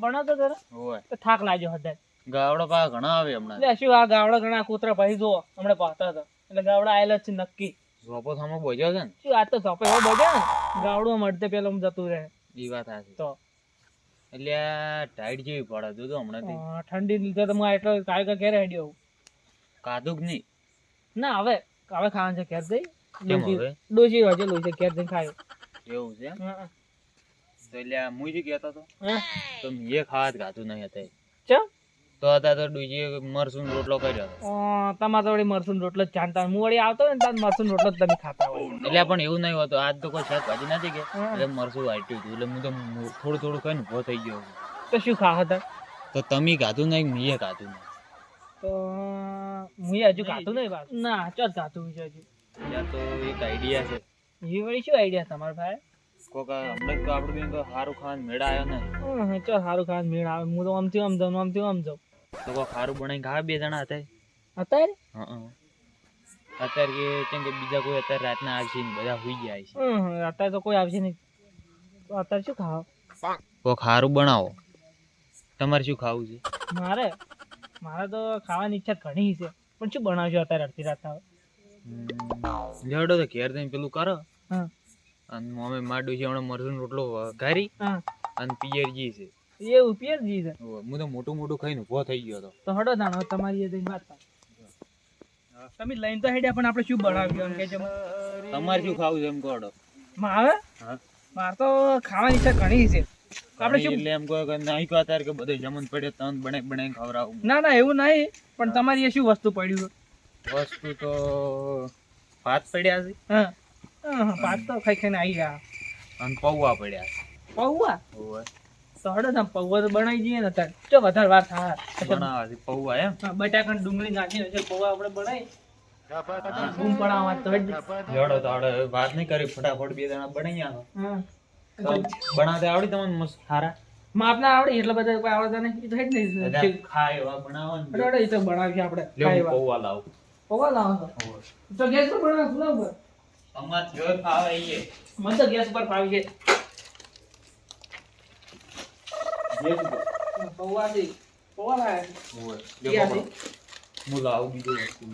બનાવતો ઓય થાક લાગ્યો હતો ગાવડો પા ઘણા આવે હમણાં. એટલે શું આ ગાવડા ઘણા કૂતરા ભાઈ જો હમણે પાતા હતા. એટલે ગાવડા આયેલા છે નક્કી. ઝોપો સામે બોજ્યો છે ને? શું આ તો ઝોપો એવો બજે ને? ગાવડો મળતે પેલો જતું રહે. ઈ વાત સાચી. તો. એટલે ટાઈટ જેવી પડે તું તો હમણાંથી. અ, ઠંડી લીધે તો હું એટલો કાયકા ઘેર હેડ્યો કાદુક નહીં ના હવે. હવે ખાવાનું છે ઘેર જઈ. ડોસી હજેલું છે ઘેર જઈને ખાયો. એવું છે હા, તો એટલે આ મું કહેતો હતો? તો મેં ખાવા જ ગાતું નહીં હતા ચમ તો હતા તો ડુજીએ મરસુન રોટલો કર્યો તમારે તો વળી મરસુન રોટલો જ જાણતા. હું વળી આવતો ને ત્યારે મરસુન રોટલો જ તમે ખાતા હોય. એટલે પણ એવું નહીં હોતું. આજ તો કોઈ શાકભાજી નથી કે. હા. એટલે મરસું વાટ્યું હતું. એટલે હું તો થોડું થોડું ખાઈને ઊભો થઈ ગયો તો શું ખા હતા? તો તમે ગાતું નહીં મેં ગાતું નહીં. તો હું હજુ ખાતું નહીં પાછું ના ચોથ ખાતું છે હજુ. તો એક આઈડિયા છે. એ વળી શું આઈડિયા તમારા ભાઈ? કોક હમણાં તો આપણે બેન તો સારું ખાવાનું મેળા આવ્યો ને. ચો હારું ખાન મેળ આવે. હું તો આમથી આમ જાઉં આમથી આમ જાઉં તો કોક હારું બનાવીને ખાવા બે જણા હતા અત્યારે? હા અત્યારે કે કેમ કે બીજા કોઈ અત્યારે રાતના આવશે ને બધા સુઈ ગયા છે અત્યારે તો કોઈ આવશે નહીં. તો અત્યારે શું ખાવ? કોક સારું બનાવો. તમારે શું ખાવું છે? મારે? મારે તો ખાવાની ઈચ્છા ઘણી છે. પણ શું બનાવશો અત્યારે અડધી રાતના લેવડો તો ઘેર જઈને પેલું કરો. હા. અને મમ્મી માડું છે હમણાં મરસું રોટલો ઘારી અને પિયરજી છે. એવું પિયરજી છે? હું તો મોટું મોટું ખાઈને ઊભો થઈ ગયો હતો. તો હડો દાણો તમારી એ વાત તમે લઈને તો હેડ્યા પણ આપણે શું બનાવ્યું કે તમારે શું ખાવું છે એમ કહો મારે? મારે તો ખાવાની ઈચ્છા ઘણી છે. આપણે શું એટલે એમ કહો કે નહીં કહો અત્યારે કે બધું જમન પડે તન બને બને ખવડાવું ના ના એવું નહીં પણ તમારી એ શું વસ્તુ પડ્યું વસ્તુ તો ભાત પડ્યા છે. હા. હા તો ખાઈ ખાઈને આવી ગયા. અને પૌવા પડ્યા. પૌવા? ઓવે. તમે પૌવા તો બનાવી દઈએ ને અત્યારે. જો વધારે વાર થાય. બનાવવાથી પૌવા એમ? હા, બટાકા ડુંગળી નાખીને છે પૌવા આપણે બનાવી બૂમ પડાવવા તો હેડ. તો આવડે વાત નહીં કરી ફટાફટ બે જણા બનાવી આનો બનાવતા આવડી તમને મસ્ત સારા માપના આવડે એટલે બધા કોઈ આવડતા નહીં. એ તો હેડ નહીં ખાય એવા બનાવવા હડો હડો, એ તો બનાવીએ આપણે. પૌવા લાવ. પૌવા લાવો તો. તો ગેસ પર બનાવો ચૂલા ઉપર અમાર જો ફાવે છે. મને તો ગેસ પર ફાવી છે. પૌવા છે પૌવા લાવ્યા ઓય લે હું લાવું બીજું વસ્તુ.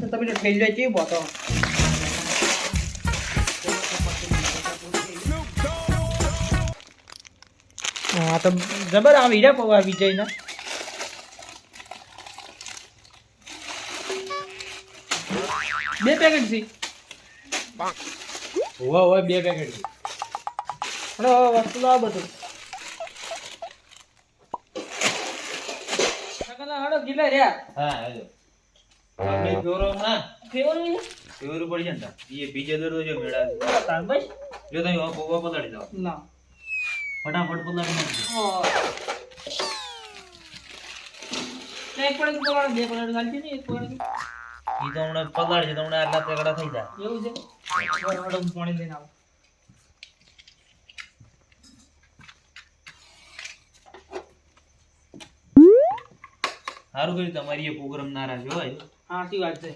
તો તમે ફેલ થઈ જાય કેવી બોતો હા તો જબર આ હીરા પૌવા વિજયના. બે પેકેટ છે. હોવા હોય બે પેકેટ છે. હલો વસ્તુ લાવ બધું. હડો ગીલા રહ્યા. હા હેલો. આપણે જોરો ના કેવું ફેવરું પડી જાય ને બીજે દર જો મેળા. તાર બસ. જો તમે હવે પૌવા પલાડી દો. ના. ફટાફટ પલાડી નાખજો. એક પડે તો બે પડે ગાલતી ને એક પડે ઈ તો હમણાં પગાર છે તો હમણાં આટલા તેકડા થઈ જાય. એવું છે? બરાબર, હું પાણી લઈને આવું. સારું કર્યું તમારી એ પ્રોગ્રામ ના રાખ્યો હોય હા સાચી વાત છે.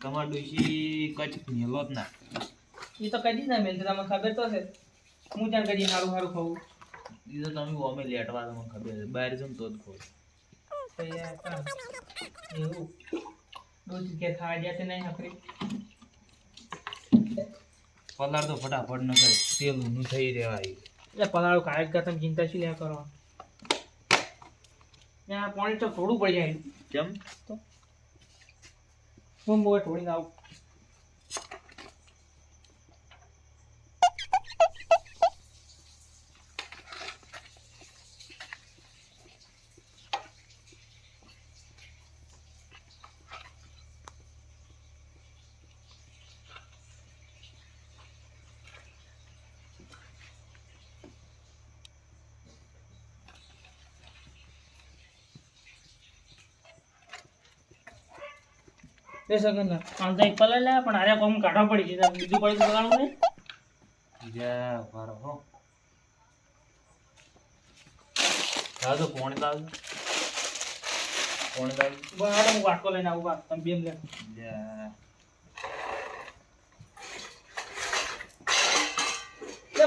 તમાર ડોશી કચ્છ મેલો જ ના એ તો કદી ના મેલ તમને ખબર તો છે હું ત્યાં કદી સારું સારું ખાવું ઈ તો તમે ઓમે લેટવા તમને ખબર છે. બહાર જમ તો જ ખાવ એવું. ડોસી કે ખાવા જશે નહીં નકરી પલાળ તો ફટાફટ ન કરે તેલનું થઈ રહેવાય. એટલે પલાળો કાયક કા તમે ચિંતા શું લ્યા કરો ત્યાં પાણી તો થોડું પડી જાય. કેમ? હું મોય થોડી આવું. બે સેકન્ડ આમ તો એક પલાળ લે પણ આરે કોમ કાઢવા પડી છે. બીજું પડી તો પલાળવું નહીં. જા વારો હો હા તો પોણી લાવ પોણી લાવ બરાબર હું વાટકો લઈને આવું બા. તમે બેમ લે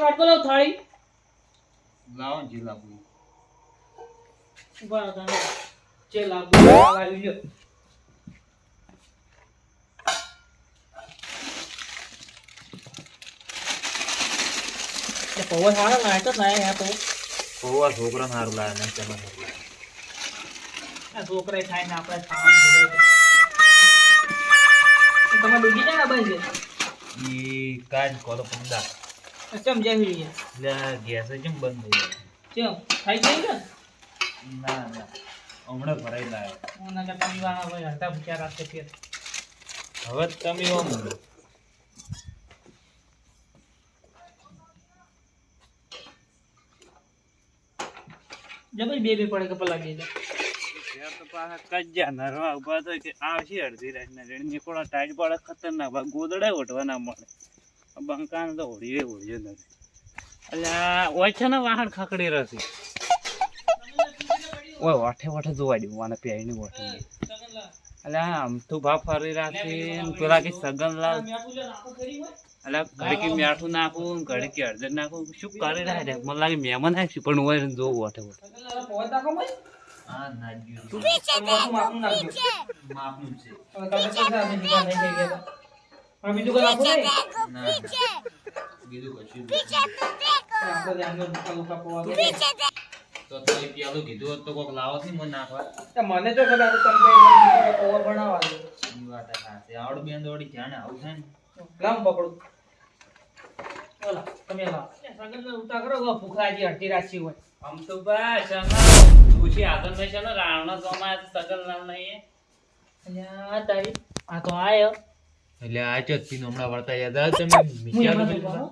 વાટકો લાવ થાળી. લાવો જે લાવો ચે રહો. જે લાગુ લાવી લ્યો. પૌવા સારા લાગે તો લાગે આ તો. પૌવા છોકરા સારું લાગે ને લાગે. આ છોકરાએ ખાઈને આપણે ખાવાનું બગાડ્યું. તમારે ડૂબી જાય ને ભાઈ ઈ કાજ કોલો પંદા. જેવી છે એટલે ગેસ જેમ બંધ થઈ ખાઈ જાય ને? જાય ના ના. હમણાં ભરાઈ લાગે હું ના કરતા પીવાના હોય હડતા ભૂખ્યા રાખે ફેર હવે તમે એવો જબર બે બે પડે કપા લાગી જાય તો પાછા કજ્જા નરવા ઊભા તો કે આવશે અડધી રાતના રેડ. નીકોડા ટાઈટ પડે ખતરનાક ભાઈ ગોદડા ઓઢવા ના મળે બંકાને તો ઓળીએ ઓળ્યો નથી. અલ્યા ઓય છે ને વાહન ખકડી રસી ઓય વાઠે વાઠે જોવા દઉં મને પ્યાયની વાઠે અલ્યા આમ તો ભાવ ફરી રાખી ને પેલા કે સગનલાલ અલ્યા ઘડીકી મીઠું નાખું ઘડીકી હળદર નાખું. શું કરી રહ્યા છે? મને લાગે મહેમાન હા છે. બીજું કશું તો તો એ પેલું કીધું હોત તો કોક લાવો થી મને નાખવા તો મને તો ખબર હતું તમે મને પૌવા બનાવવા દો. ઈ વાત સાચી આવડ બેન દોડી જાણે આવું છે ને? લાવ પકડું. ઓલા તમે લાવ. સગન ઉતા કરો હવે ભૂખા અડધી રાતથી હોય. આમ તો બસ શેનો પૂછી આગળ મેં શેનો રાવણો ગમાય તો સગન નામ નહીં અલ્યા તારી આ તો આયો. એટલે આ ચો નમણા હમણાં વળતા યાદ આવે તમે હું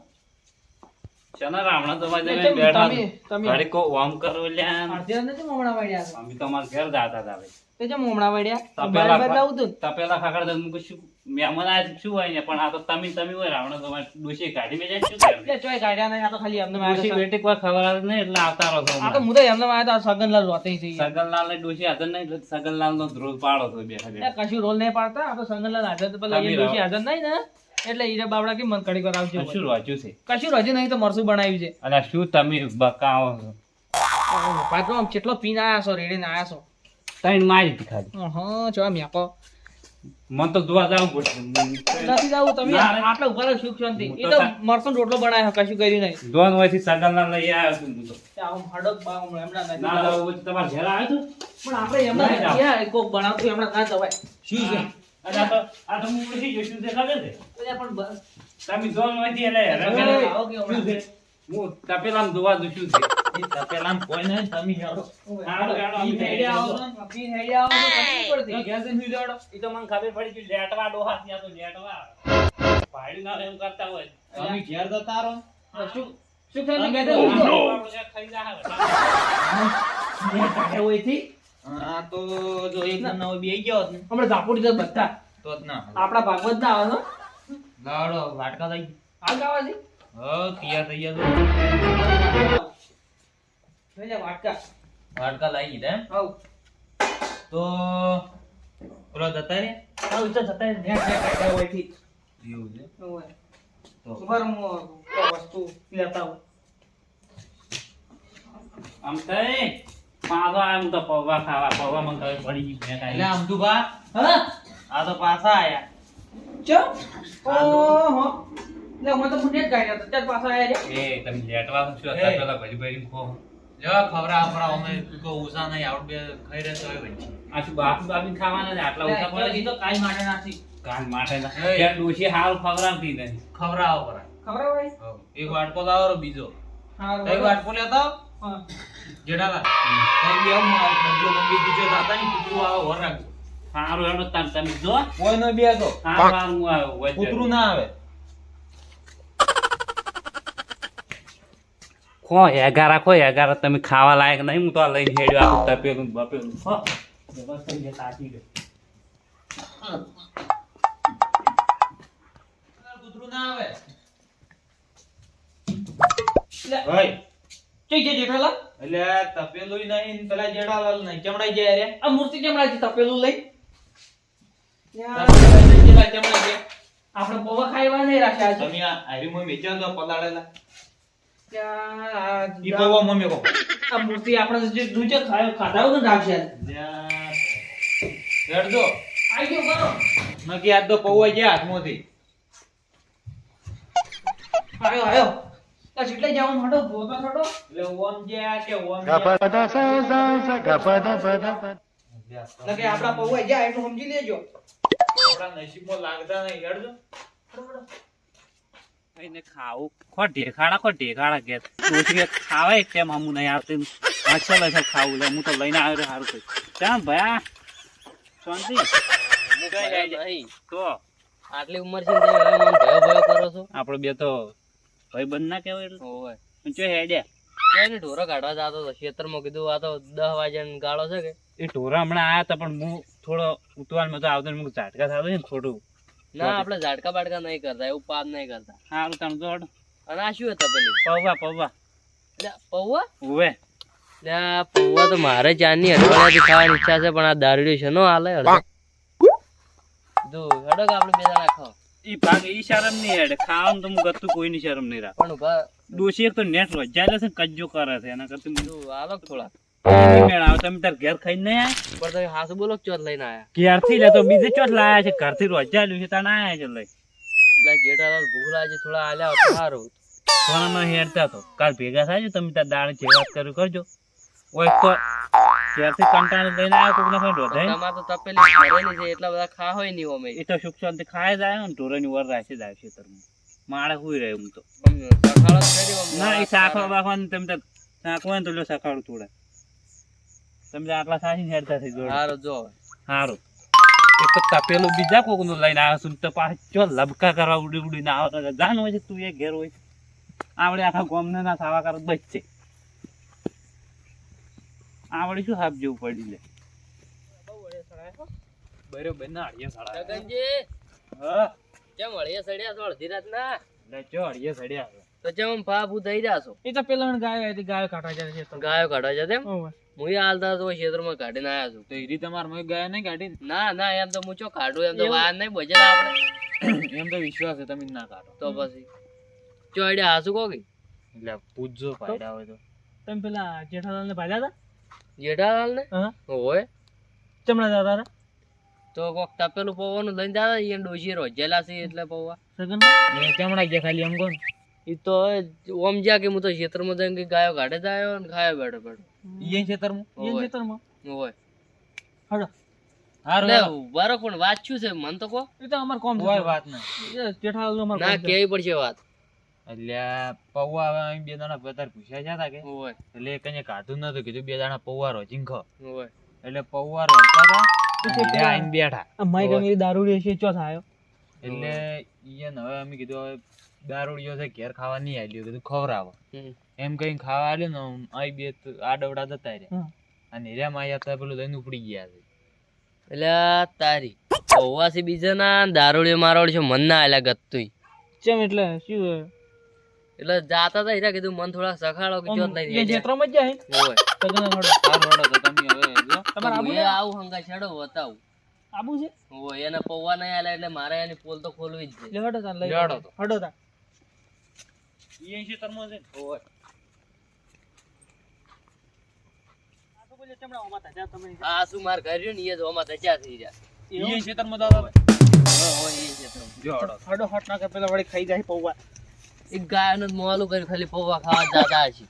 તો તમે બેઠા તમે તમે કો ઓમ કરો લ્યા અડધી રાત નથી મમણા વાળ્યા અમે તમારા ઘેર જાતા હતા ભાઈ. તે જેમ મમણા વાળ્યા. તો બાર પેલા બાર લાવું તું તપેલા ખાકડ દઉં મુકું શું મહેમાન આયા શું હોય ને? પણ આ તો તમે તમે હોય રાવણો ગમાય ડોશી કાઢી મેં શું કરે? એટલે ચોય કાઢ્યા નહીં આ તો ખાલી એમને ડોશી બેટી કોઈ ખબર આવે નહીં એટલે આવતા રહો આ તો તો એમને માર્યા તો સગનલાલ રોતે છે સગનલાલ ને ડોશી હાજર નહીં સગનલાલ નો ધ્રુવ પાડો તો બેઠા બેઠા કશું રોલ નહીં પાડતા આ તો સગનલાલ હાજર તો પેલા. ડોશી હાજર નહીં ને. એટલે ઈરે બાવડા કે મન કડી કરાવજો શું વાંચ્યું છે? કશું રજી નહીં તો મરસું બનાવ્યું છે. અને શું તમે બકાવો છો પાછો આમ કેટલો પીન આયા છો રેડીને આયા છો? તૈન મારી હતી ખાલી. હા આમ મેકો મન તો જોવા જાવ નથી જાવ તમે? ના, ના. આટલા ઉપર સુખ શાંતિ. એ તો મરસું રોટલો બનાવ્યો કશું કર્યું નહીં. દોન વયથી ના લઈ આવ્યો છું હું તો. આમ હડક બા એમના નથી ના. જાવ. તમારે ઘેર આવ્યો તો પણ આપણે જાવું. કોક બનાવતું એમના ના જવાય. શું છે? અને આ તો આ તો હું પૂછી જોઉં શું ખબર છે? એટલે પણ બ- તમે દોન વયથી એટલે હેરાન આવો કે શું હું તપેલામાં જોવા દઉં છે એ તપેલામાં કોઈ નહીં તમે જાણો હાલો, હાલો, અમે પી આવો પી હેડે આવો છો, ખબર પડતી. ઘેર જઈને સુઈ જાઓ. ઈ તો મને ખબર પડી કે લેટવા ડોહા ત્યાં તો લેટવા ના એમ કરતા હોય. તમે ઘેર જતા રહો. શું શું થયું તો ખાઈ હોયથી. આ તો જો એક હોય બે ગયો ઝાપુડી તો બધા. તો જ ના. આપણા ભાગવત ના આવે લાડો વાટકા લઈ હાલ ગાવા છે. હો તૈયાર થઈ ગયા લઈ વાટકા. વાટકા લઈ દીધા એમ? તો પેલો જતા રે આવ ઈચ્છા જતા રહે, નેટ નેટ કાઢ્યા હોયથી. એવું છે? તો ઊભા હું વસ્તુ લેતા આમ થઈ પાછો આમ તો પૌવા ખાવા પૌવા મને ખબર પડી ગઈ મેં એટલે અમદુભા હા? આ તો પાછા આયા. ચો ઓહો. લે હું તો મુને જ ગાડ્યા હતા. ચાલ પાછા આયા રે. એ તમે લેટવા શું એ. પેલા ભરી ભરી ખો જો ખબરા આપણા અમે કો ઉસા નહીં આવડ બે ખાઈ રહે તો વંચી આ શું બાપી ખાવાના ને આટલા ઓછા લે, પડે તો કાંઈ માટે નથી. કાન માટે ના. ત્યાં ડોશી હાલ ખબરાવો પર ખબર હોય એક વાટકો લાવો બીજો. હા તઈ વાટકો લેતા? હા. જેઠાલાલ તઈ બી આવું આ બંજો બીજો દાતા ની કૂતરું આવે વર રાખજો. સારું હેડો તમે તમે જો. કોઈ નો બે તો. સારું સારું હું આવ્યો કૂતરું ના આવે. ખો એગારા ખો એગારા તમે ખાવા લાયક નહીં હું તો આ લઈને હેડ્યો આખું તપેલું બપેલું. ખો. વ્યવસ્થિત જે તાકી દે. કૂતરું ના આવે. લે ભાઈ. ચઈ જે જેઠાલાલ એટલે તપેલું નહીં પેલા જેડાલાલ નહીં. કેમડા ગયા રે? આ મૂર્તિ કેમ લાગી તપેલું લઈ? આપણે પૌવા ખાવા નહીં રાખ્યા તમે આ હારી મોય વેચાણ તો પલાળેલા. ઈ પૌવા મમ્મી આ મૂર્તિ આપણે જે દૂજે રાખશે આઈ ગયો કરો નકી આજ તો પૌવા ગયા હાથમાંથી. આયો આયો આ જેટલે જાવ હડો ભોગા હડો એટલે ઓમ ગયા કે ઓમ લગે આપડા પૌવા ગયા એટલું સમજી લેજો. આપણા નસીબમાં લાગતા નહીં હેડજો એને ખાવું. ખો ઢેખાડા ખો ઢેખાડા કે કે ખાવા એક હમું નહીં આવતી અસલ ખાવું લે હું તો લઈને આવ્યો સારું થયું. ચાલ ભયા? શાંતિ? તો આટલી ઉંમર છે ને તમે હવે ભયો ભયો કરો છો? આપણે બે તો ભાઈ બંધ ના કહેવાય એટલે. ચો ક્યાં ઢોરો કાઢવા જતો હતો. ખેતરમાં કીધું આ તો દસ વાગ્યાનો ગાળો છે કે? એ ઢોરા હમણાં આયા હતા પણ હું થોડો ઉતવાલમાં તો આવતો ને ઝાટકા થતો છે ને ખોટું. ના આપણે ઝાડકા બાડકા નહીં કરતા એવું પાપ નહીં કરતા. સારું તાણ તો. અને આ શું હતા પેલી? પૌવા પૌવા. પૌવા? ઉવે પૌવા તો મારે જાનની અઠવાડિયાથી ખાવાની ઈચ્છા છે પણ આ દારૂડિયો છે નો હાલે અડધો જો હેડો આપણે બે જણા ઈ ભાગ ઈ શરમ નહીં હેડ. ખાવાનું તો હું ગતું કોઈની શરમ નહીં રાખ પણ ઊભા તો નેટ રોજાયેલો છે ને કજ્જો કરે છે. એના કરતા થોડા તમે તાર ઘેર પણ તમે હાસુ બોલો ચોથ લઈને આયા? ઘેરથી લે તો બીજે ચોટ લાયા છે. ઘરથી રોજાયેલું છે તાણ આયા છે લઈ. એટલે જેઠાલાલ ભૂખ છે થોડા આલ્યા સારું. સોનામાં હેરતા તો. કાલ ભેગા થાય છે તમે તાર દાળ જે વાત કર્યું કરજો. ઓય તો ઘેરથી કંટાળી લઈને આવ્યો કોક ના રોધાય તમારે તો તપેલી ભરેલી છે એટલા બધા ખા હોય નહીં અમે એ તો સુખ શાંતિ ખાય જાય ને ઢોરાની વર રાખે જાય છે તરમાં માળે હુઈ હું તો. ના એ તમે ને તો લો થોડા તમે આટલા સાચી હેરતા થઈ જોડે. સારું જો. સારું એક તો તપેલું બીજા કોકનું લઈને આવ્યો છું તો પાછો લબકા કરવા ઉડી ઉડીને આવતો. જાન હોય છે તું એ ઘેર હોય. આવડે આખા ગોમને ના સાવા કરો બચશે આવડે શું હાફ જેવું પડી લે? બરોબર ના અડિયા સાડા ગગનજી હા? કેમ હળિયા સડ્યા છો અડધી રાતના? લે ચો અડિયા સડ્યા તો જેમ ફૂ થઈ રહ્યા છો? એ તો પેલા ગાય હતી ગાય કાઢવા જાય છે તો. ગાયો કાઢવા જાય તેમ હું હાલતા તો ક્ષેત્રમાં કાઢીને આવ્યા છું. તો ઈરી તમારે મેં ગયા નહીં કાઢી ના? ના એમ તો હું ચો કાઢું એમ તો વાર નહીં બજેલા આપણે. એમ તો વિશ્વાસ છે તમે ના કાઢો. તો પછી? ચો આઈડિયા હાસુ કહો કે? એટલે પૂછજો ફાયદા હોય તો. તમે પેલા જેઠાલાલ ને ભાજ્યા હતા? જેઠાલાલ ને હોય ચમડા જતા હતા તો કોક તપેલું પૌવાનું લઈને જતા એ ડોશી રોજેલા છે એટલે પૌવા. ચમડા ગયા ખાલી એમ કોણ? એ તો ઓમ જ્યાં કે હું તો ક્ષેત્રમાં જઈને ગાયો ગાડે જાયો ને ખાયો બેઠો બેઠો. ઈ ખેતરમાં એ હોય. ખેતરમાં હોય હડો રહો પણ વાત શું છે? મન તો કો એ તો અમાર કોમ કોઈ વાત ના. જેઠાલાલ અમાર ના. કેવી પડશે વાત? એટલે પૌવા હવે બે દાણા વધારે પૂછ્યા છે કે? એટલે એ કઈ કાઢું નતું કીધું બે દાણા પૌવા રોજીને ખો. એટલે પૌવા રોજતા હતા હીરા આઈને બેઠા. હોય. છે ચો થાયો? એટલે ઈયન હવે અમે કીધું હવે દારૂડિયો છે ઘેર ખાવા નહીં આલ્યો કીધું ખવડાવો. એમ કઈ ખાવા આવ્યું ને અહીં બે આડવડા જતા રહ્યા. અને હીરામાં આયા પેલું લઈને ઉપડી ગયા છે. એટલે તારી પૌવાસી બીજા ના દારૂડીઓ મારોડ છે મન ના આલ્યા ગત્તુંય. ચમ એટલે શું એટલે જાતા હતા હીરા કીધું મન થોડા સખાડો કે ચોથ લઈ જાય જેત્રો જ જાય હોય. સગન હડો સારું હેડો તો તમે હવે તમાર આબુ એ આવું હંગા છેડો બતાવ. આબુ છે? હોય એને પૌવા નહીં આલે એટલે મારે એની પોલ તો ખોલવી જ છે. લે હડો તાન લઈ હડો તો. હડો તા ઈ અહીં ખેતરમાં છે ને. હોય. આ તો બોલે ચમડા ઓમાં તાજા તમે. આ શું માર કર્યું ને? એ જ ઓમાં તચ્યા થઈ રહ્યા ઈ અહીં ખેતરમાં દાદા. હોય હોય છે તો. જો હેડો હડો હટ ના કે પેલા વળી ખાઈ જાય પૌવા. એક ગાયનું જ મોલું કર્યું ખાલી પૌવા ખાવા દાદા છે.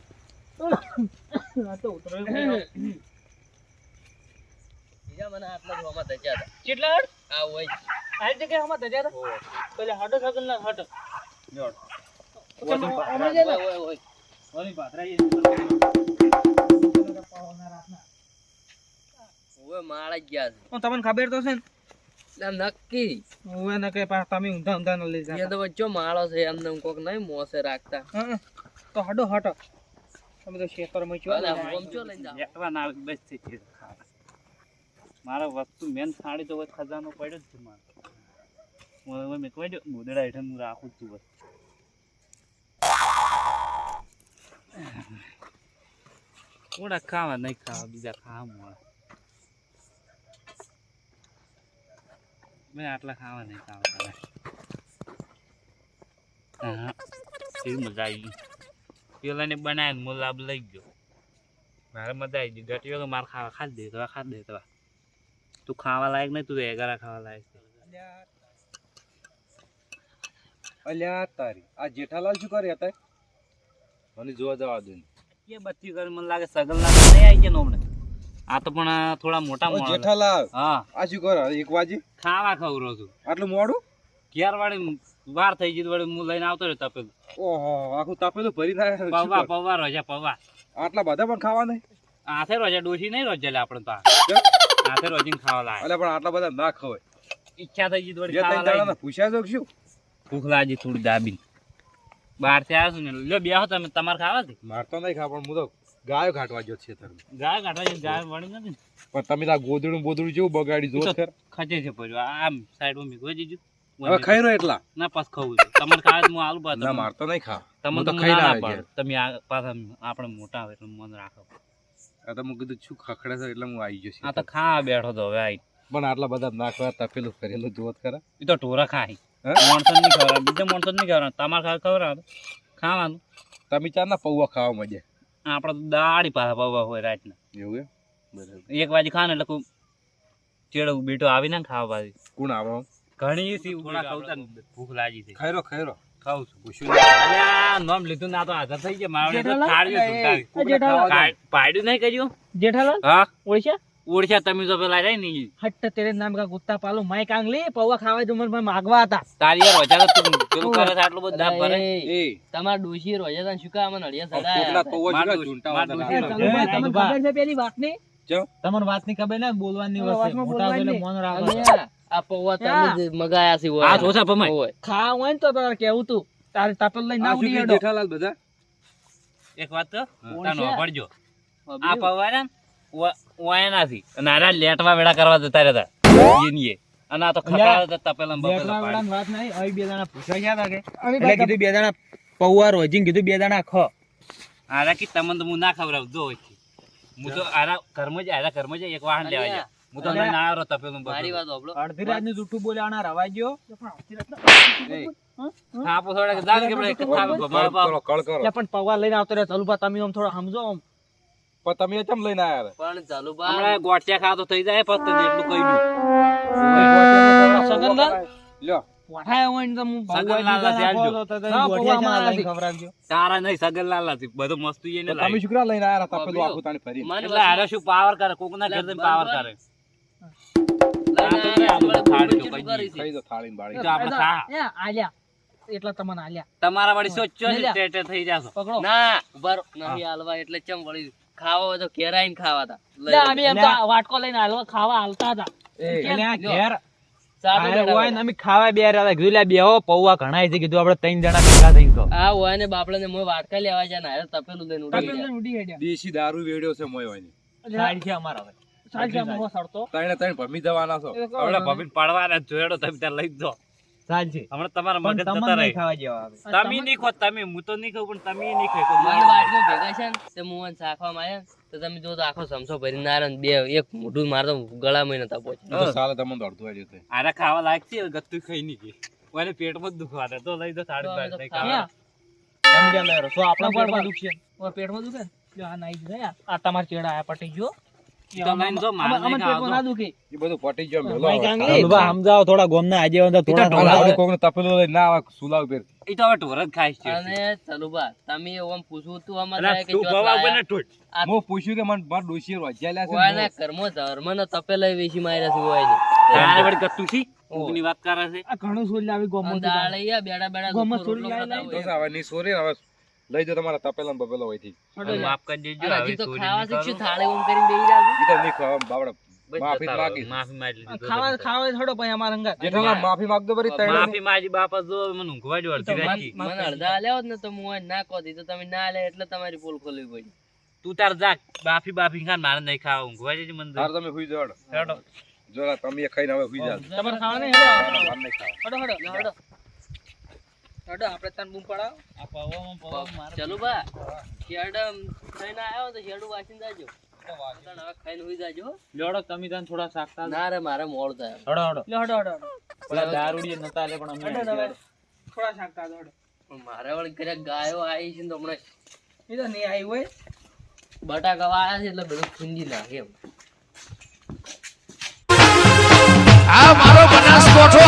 હું તમને ખબર તો છે ને નક્કી. હું એને કઈ પાછા તમે ઊંધા ઊંધા ન લઈ એ જા તો જો માળો છે એમને હું કોક નહીં મોસે રાખતા. હા તો હડો હટો તમે તો ખેતરમાં છો જાઓ. ના આવે બસ થઈ ગયું મારા વસ્તુ મેન સાડી તો ખજાનો પડ્યો જ છે મારો. હું હવે મેં કહી દઉં ગોદડા હેઠળ હું રાખું જ છું બસ થોડા ખાવા નહીં ખાવા બીજા ખાવા મળે. મેં આટલા ખાવા નહીં ખાવા હા. કેવી મજા આવી ગઈ? પેલાને બનાવીને મો લાભ લઈ ગયો. મારે મજા આવી ગઈ. મારે ખાવા ખાઈ દે તો ખાઈ દે તવા તું ખાવા લાયક નહીં તું એગારા ખાવા લાયક અલ્યા તારી આ જેઠાલાલ શું કરે હતા મને જોવા જવા દે કે બચ્ચી કરે મને લાગે સગલ લાગે નહીં આવી ગયા હમણે. આ તો પણ થોડા મોટા મોડા જેઠાલાલ. હા. આ શું કરે? એક વાજી? ખાવા ખવરો છું. આટલું મોડું? ક્યાર વાળી વાર થઈ ગઈ વળી હું લઈને આવતો રહ્યો તપેલું. ઓહો આખું તપેલું ભરી થાય પવા પૌવા રોજા પૌવા. આટલા બધા પણ ખાવા નહીં હાથે રોજા ડોસી નહીં રોજે લે આપણે તો? હાથે રોજીને ખાવા લાગે એટલે પણ આટલા બધા ના ખવાય. ઈચ્છા થઈ ગઈ વળી ખાવા લાગે પૂછ્યા તો શું? ભૂખ લાગી થોડી દાબી બહારથી આવ્યો છું ને લ્યો બે તમે તમારે ખાવા છે? માર તો નહીં ખા પણ હું તો ગાયો ઘાટવા જો છે તમે ગાય ઘાટવા જઈને ગાય વળી નથી. પણ તમે તો ગોદડું બોદડું જેવું બગાડી જો ખર ખચે છે પડ્યું. આમ સાઈડમાં મીકવા જીજુ હવે ખાઈ રહ્યો એટલા. ના પાસ ખાવું છે. તમારે ખાવા હું આલુ પાસ ના મારતો નહીં ખા તમને તો ખાઈ ના આવે તમે આ પાછા આપણે મોટા આવે એટલે મન રાખો. આ તો હું કીધું છું ખખડે છે એટલે હું આવી જશે આ તો ખા બેઠો તો હવે આઈ. પણ આટલા બધા નાખવા તપેલું કરેલું જોત ખરા. એ તો ઢોરા ખાય. હે? માણસો નહીં ખવડાવે બીજા માણસો નહીં ખવડાવે તમારે ખાવા ખવડાવે ખાવાનું. તમે ચાર ના પૌવા ખાવા મજે આપણે તો દાડી પાસે પવા હોય રાતના. એવું એક વાગે ખાને એટલે ચેડો બેટો આવી ને ખાવા પાછી. કોણ આવે ઘણી સી ઉણા ખાવતા ભૂખ લાગી છે. ખૈરો ખૈરો. લીધું ના તો ઓળખ્યા ઓળખ્યા તમે તો પેલા રે ની. હટ તેરે નામ કા ગુત્તા પાલો. માય કાંગલી પૌવા ખાવા જો મને માગવા હતા. તારી રોજા તો પેલું કરે છે આટલો બધો દાબ ભરે. એ. તમાર ડોશી રોજા તા શું કામ નડિયા સદા એટલા પૌવા જ ઝૂંટા હતા. તમને ખબર છે પેલી વાતની જો. તમને વાતની ખબર ને બોલવાની વાત મોટા બોલે મોન રાખો આ પૌવા તમે મગાયા છે આ જોસા ભમાય ખા હોય ને તો તારે કેવું તું? તારે તાપલ લઈ ના ઉડી જેઠાલાલ બધા? એક વાત તો તાનો ભરજો આ પૌવા ને ઓયા નથી. અને આરા લેટવા વેડા કરવા જતા રહેતા. એનીએ અને આ તો ખટાળ જતા પેલા બપેલા પાડી. વાત નહીં. અહી બે દાણા પૂછવા ગયા હતા કે? એટલે કીધું બે જણા પૌવા રોજીને કીધું બે જણા ખ. આરા કી તમને હું ના ખવડાવું. જો હોય. હું તો આરા કર્મ જ આરા કર્મ જ એક વાહન લેવા જાય હું તો ના આવ્યો તપેલું ને મારી વાત હોભળો. અડધી રાતનું જૂઠું બોલ્યા રવાઈ ગયો. હા જાગે કે દાન કે કળ ભમાવા પાવ. કરો કળ કરો. પણ પૌવા લઈને આવતો રહે. ચાલુભા તમે આમ થોડો સમજો આમ. પણ તમે ચમ લઈને આયા પણ ચાલુ બા. હમણાં ગોટિયા ખાતો થઈ જાય ફક્ત એટલું કહ્યું સગનલાલ લ્યો. ને તો હું સગનલાલ ગોઠિયા એટલે આવ્યા, તમને આલ્યા. તમારા વાળી સોચો થઈ જાશો. ના ઊભા નહીં હાલવા એટલે ચમ વળી ખાવા તો ઘેર આવીને ખાવા તા લઈ લે, લો. અમે એમ તો વાટકો લઈને હાલવા ખાવા હાલતા હતા. ઘેર ખાવા બે રહ્યા કીધું બેહો પૌવા ઘણાય છે કીધું આપડે ત્રણ જણા ભેગા થઈ ખાઓ. આ હોય ને બાપડે ને મોય વાટકા લેવા જાય ને તપેલું લઈને ઉડી દેશી દારૂ વેડ્યો છે મોય હોય એટલે સાઈડ છે અમારા હવે. છે આમાં સડતો. ત્રણે ત્રણ ભમી જવાના છો. એ ભમી પડવાના જોડો તમે ત્યાં લઈ જ દો છે. હમણાં તમારા મગજ જતા રહે ખાવા જેવા. તમે નહીં ખો તમે હું તો નહીં ખાઉં પણ તમે નહીં ખાઈ મારી વાટમાં ભેગા છે ને તે મોહન શાખવામાં આયા તો તમે જો તો આખો સમસો ભરી નારણ બે એક મોઢું મારતો ગળામાં નતા પહોંચે તો સાલે તમને દોડતું આવી છે આરા ખાવા લાયક છે ગત્તું ખાઈ નહીં ગઈ ઓને પેટમાં જ દુખવા તો લઈ દો સાડી પાંચ નહીં ખાવા. કેમ લાવ્યો? શું આપણા. પેટમાં દુખશે? પેટમાં દુખે જો આ નાઈ ગયા આ તમાર ચેડા આયા પટી ગયો ના સમજાવો થોડા આજે તપેલું લઈને ના આવે સુલાવ પેર ઈ તો હવે ઢોર જ ખાય છે. અને ચલુબા તમે એવું પૂછવું તું આમાં કે તું ચોથ ભવા ઉપર લાયા. ને ઠોઠ. હું પૂછ્યું કે મને માર ડોશી રોજ્યા લ્યા છે કોઈના ને ઘરમાં ધર્મને તપેલા વેચી માર્યા છે હોય ને. તારે વળી ગત્તું છે ઊંઘની વાત કરે છે? આ ઘણું ગોમો અને બેડા બેડા ગોમાં દુખો રોટલો તો હવે ની સોરી હવે લઈ જાઓ તમારા તપેલા ને બપેલા હોયથી. માફ કરી દેજો હવે તો ખાવા શીખશું. થાળી ઊંઘ કરીને બેહી જાજો. ઈ તો નહીં ખાવા બાવડા માફી માગી. માફી માંગી લીધી ખાવા ખાવા થોડો ભાઈ અમારા અંગા. જેઠાલા માફી માંગતો ભરી રહો. માફી માજી બાપા જો મને ઊંઘવા અડધી રાખી મને અડધા આલ્યા ને તો હું ના કહો તો તમે ના લે એટલે તમારી પોલ ખોલવી પડી. તું તાર જા બાફી બાફી ખા મારે નહીં ખાવા ઊંઘવા જજે મને તાર તમે હુઈ જડ હેડો. જોરા તમે ખાઈને હવે હુઈ જા તમારે ખાવા નહીં હેડો. હડો હડો હડો. હડો આપણે તને બૂમ પડાવ. આ પવામાં પવામાં મારે ચલો બા. શેરડ થઈને આવ્યો તો શેરડું વાંચીને જાજો. ખાઈને હોઈ જાજો લોડો તમે તાન થોડા શાકતા ના રે મારે મોડ થાય. હડો હડો. લે હડો હડો હડો. પેલા દારૂડી નતા આલે પણ અમે થોડા શાકતા હડો. મારે વળી ઘરે ગાયો આવી છે ને તો હમણાં એ તો નહીં આવી હોય. બટાકા વાળા છે એટલે બધું ખીંડી નાખે એમ. આ મારો બનાસકોઠો